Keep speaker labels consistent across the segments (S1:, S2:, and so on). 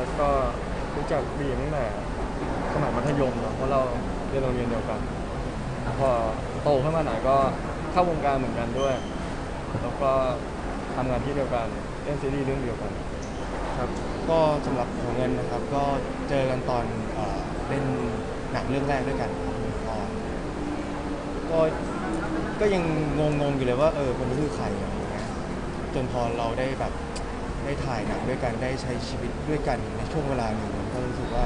S1: แล้วก็รู้จักบีมตั้งแต่สมัยมัธยมเนาะเพราะเราเรียนโรงเรียนเดียวกัน พอโตขึ้นมาหน่อยก็เข้าวงการเหมือนกันด้วย แล้วก็ทำงานที่เดียวกันเล่นซีรีส์เรื่องเดียวกัน
S2: ครับก็สำหรับของเงินนะครับก็เจอกันตอนเอ่อเล่นหนังเรื่องแรกด้วยกันครับก็ก็ก็ยังงงๆอยู่เลยว่าเออคนนี้คือใครอะไรอย่างเงี้ยจนพอเราได้แบบ ได้ถ่ายหนังด้วยกันได้ใช้ชีวิตด้วยกันในช่วงเวลาหนึ่งก็รู้สึกว่า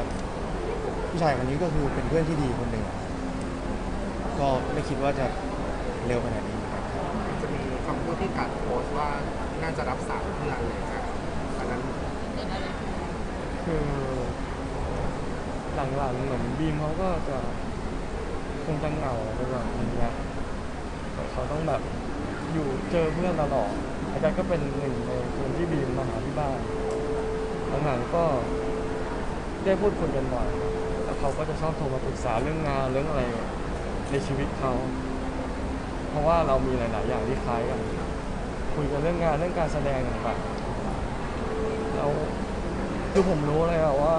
S2: ผู้ชายคนนี้ก็คือเป็นเพื่อนที่ดีคนหนึ่งอะก็ไม่คิดว่าจะเร็วขนาดนี้เหมือนกันครับ
S3: มันจะมีคำพูดที่กัดโพสต์ว่าน่าจะรับสารเพื่อนอะไรอย่างเงี้ยอันนั้น
S4: เกิดอะไรขึ้น
S1: คือ หลังๆเหมือนบีมเขาก็จะคงจะเหงาไปแบบนี้ยแต่เขาต้องแบบ อยู่เจอเพื่อนตลอดอาจารย์ก็เป็นหนึ่งในคนที่บีมมาหาที่บ้านหลังๆก็ได้พูดคุยกันบ่อยแล้วเขาก็จะชอบโทรมาปรึกษาเรื่องงานเรื่องอะไรในชีวิตเขา เพราะว่าเรามีหลาย ๆ อย่างที่คล้ายกัน คุยกันเรื่องงานเรื่องการแสดงต่างๆแล้วคือผมรู้เลยอะว่า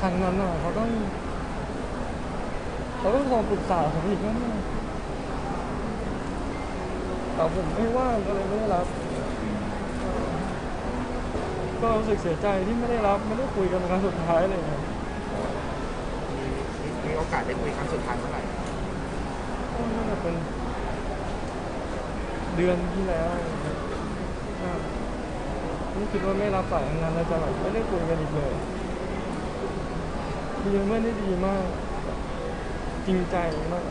S1: ทางนั้นอะเขาต้องเขาต้องโทรปรึกษาผมอีกนั่นน่ะ แต่ผมไม่ว่างก็เลยไม่ได้รับ ก็รู้สึกเสียใจที่ไม่ได้รับไม่ได้คุยกันเป็นครั้งสุดท้ายเลยครับ
S3: มีมีมีโอกาสได้คุยครั้งสุดท้ายเมื่อไหร่
S1: ก็น่าจะเป็นเดือนที่แล้วครับไม่คิดว่าไม่รับสายงานแล้วจะแบบไม่ได้คุยกันอีกเลยคือเพื่อนได้ดีมาก จริงใจมาก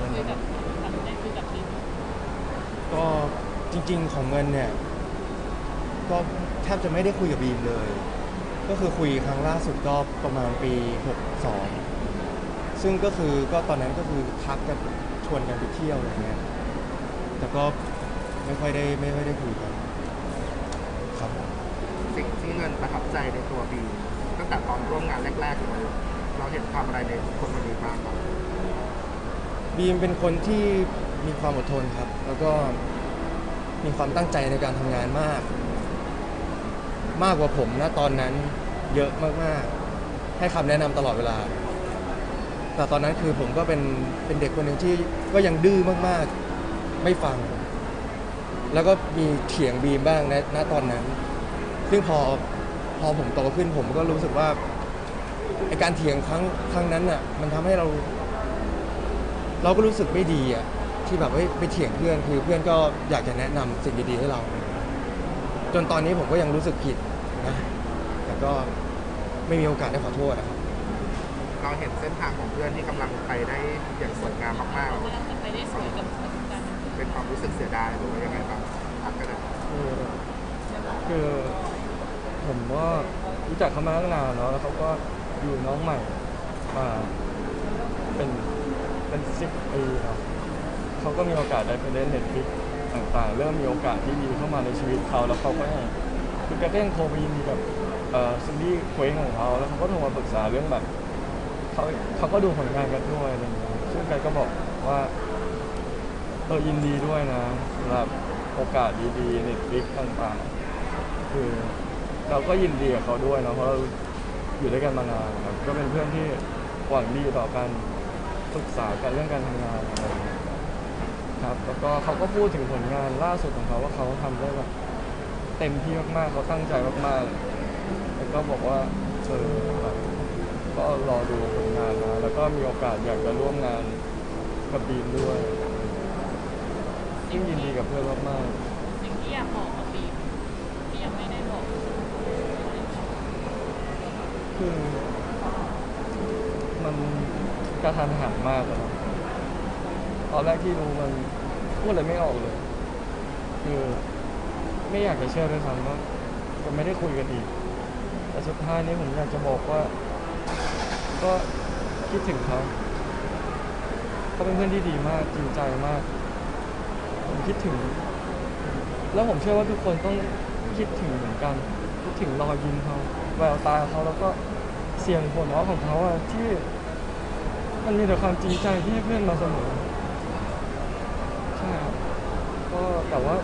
S4: มันคุยกับทำได้คุยกับทีม
S2: ก็ จริง ๆ ของเงินเนี่ย ก็แทบจะไม่ได้คุยกับบีมเลย ก็คือคุยครั้งล่าสุดก็ประมาณปี 62 ซึ่งก็คือก็ตอนนั้นก็คือทักกันชวนกันไปเที่ยวอะไรเงี้ย แต่ก็ไม่ค่อยได้ไม่ค่อยได้คุยกันครับ
S3: สิ่งที่เงินประทับใจในตัวบีตั้งแต่ตอนร่วมงานแรกๆเลยเราเห็นความอะไรในคนคนนี้บ้างครับ
S2: บีมเป็นคนที่มีความอดทนครับ แล้วก็ มีความตั้งใจในการทำงานมาก มากกว่าผมนะตอนนั้นเยอะมากๆ ให้คำแนะนำตลอดเวลา แต่ตอนนั้นคือผมก็เป็นเป็นเด็กคนหนึ่งที่ก็ยังดื้อมากๆ ไม่ฟัง แล้วก็มีเถียงบีมบ้างในณตอนนั้น ซึ่งพอพอผมโตขึ้นผมก็รู้สึกว่าไอการเถียงครั้งครั้งนั้นน่ะมันทำให้เรา เราก็รู้สึกไม่ดีอะ ที่แบบเฮ้ยไปเถียงเพื่อนคือเพื่อนก็อยากจะแนะนำสิ่งดีๆให้เรา จนตอนนี้ผมก็ยังรู้สึกผิดนะแต่ก็ไม่มีโอกาสได้ขอโทษอะครับ
S3: เราเห็นเส้นทางของเพื่อนที่กำลังไปได้อย่างสวยงามมาก
S4: กำลังจะไปได้สวยกับปัจจุบัน
S3: ๆ เป็นความรู้สึกเสียดายหรือว่ายังไงบ้างทักก็ได้
S1: คือคือผมก็รู้จักเขามาตั้งนานเนาะแล้วเขาก็อยู่น้องใหม่มาเป็นเป็นสิบปีเนาะ เขาก็มีโอกาสได้ไปเล่นเน็ตฟิกต่างๆ เริ่มมีโอกาสที่ดีเข้ามาในชีวิตเขาแล้วเขาก็ให้คือแกก็ยังโทรไปยินดีกับเอ่อซีรีส์เคว้งของเขาแล้วเขาก็โทรมาปรึกษาเรื่องแบบเขาเขาก็ดูผลงานกันด้วยอะไรอย่างเงี้ยซึ่งแกก็บอกว่าเออยินดีด้วยนะสำหรับโอกาสดีๆในทริปต่างๆ คือเราก็ยินดีกับเขาด้วยเนาะเพราะเราอยู่ด้วยกันมานานครับก็เป็นเพื่อนที่หวังดีต่อกันศึกษากันเรื่องการทำงานอะไรอย่างเงี้ย ครับแล้วก็เขาก็พูดถึงผลงานล่าสุดของเขาว่าเขาทำได้แบบเต็มที่มากๆเขาตั้งใจมากๆแล้วก็บอกว่าเออแบบก็รอดูผลงานนะแล้วก็มีโอกาสอยากจะร่วมงานกับบีมด้วยยิ่งยินดีกับเพื่อนมาก
S4: สิ่งที่อยากบอกกับบีมที่ยังไม่ได้บอก
S1: ๆคือมันกระทันหันมากอะเนาะ ตอนแรกที่รู้มันพูดอะไรไม่ออกเลย คือไม่อยากจะเชื่อด้วยซ้ำว่าจะไม่ได้คุยกันอีก แต่สุดท้ายนี้ผมอยากจะบอกว่า ก็คิดถึงเขาเขาเป็นเพื่อนที่ดีมากจริงใจมาก ผมคิดถึง แล้วผมเชื่อว่าทุกคนต้องคิดถึงเหมือนกัน คิดถึงรอยยิ้มเขาแววตาเขาแล้วก็เสียงหัวเราะของเขาอะที่มันมีแต่ความจริงใจที่เพื่อนมาเสมอ ก็แต่ว่า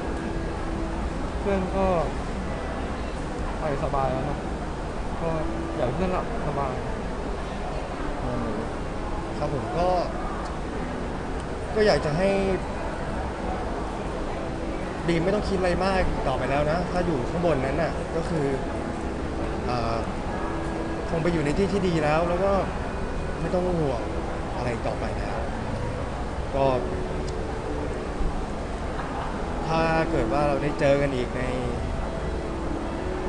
S1: เพื่อนก็ไปสบายแล้วนะก็อยากให้เพื่อนหลับสบาย
S2: ครับผมก็ ก็อยากจะให้ดีมไม่ต้องคิดอะไรมากต่อไปแล้วนะ ถ้าอยู่ข้างบนนั้นน่ะก็คืออ่าคงไปอยู่ในที่ที่ดีแล้ว แล้วก็ไม่ต้องห่วงอะไรต่อไปแล้ว ก็ ถ้าเกิดว่าเราได้เจอกันอีกใน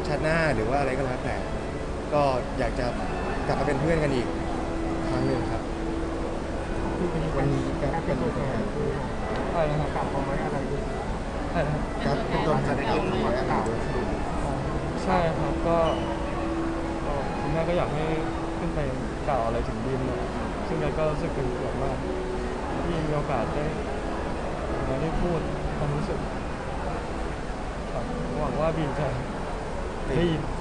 S2: ชาติหน้าหรือว่าอะไรก็แล้วแต่ ก็อยากจะกลับมาเป็นเพื่อนกันอีกครั้งหนึ่งครับ
S3: วันนี้การเป็นตัวแทน
S1: ใช่นะครับ
S3: กลับมาไว้อะไรด้วย
S1: ใช่นครับ
S3: เป็นตัวแทนจะได้ขึ้นหัวข่าว
S1: ใช่ครับก็คุณแม่ก็อยากให้ขึ้นไปกล่าวอะไรถึงบีมหน่อยซึ่งแกก็รู้สึกเป็นเกียรติมากที่มีโอกาสได้มาได้พูด ความรู้สึกค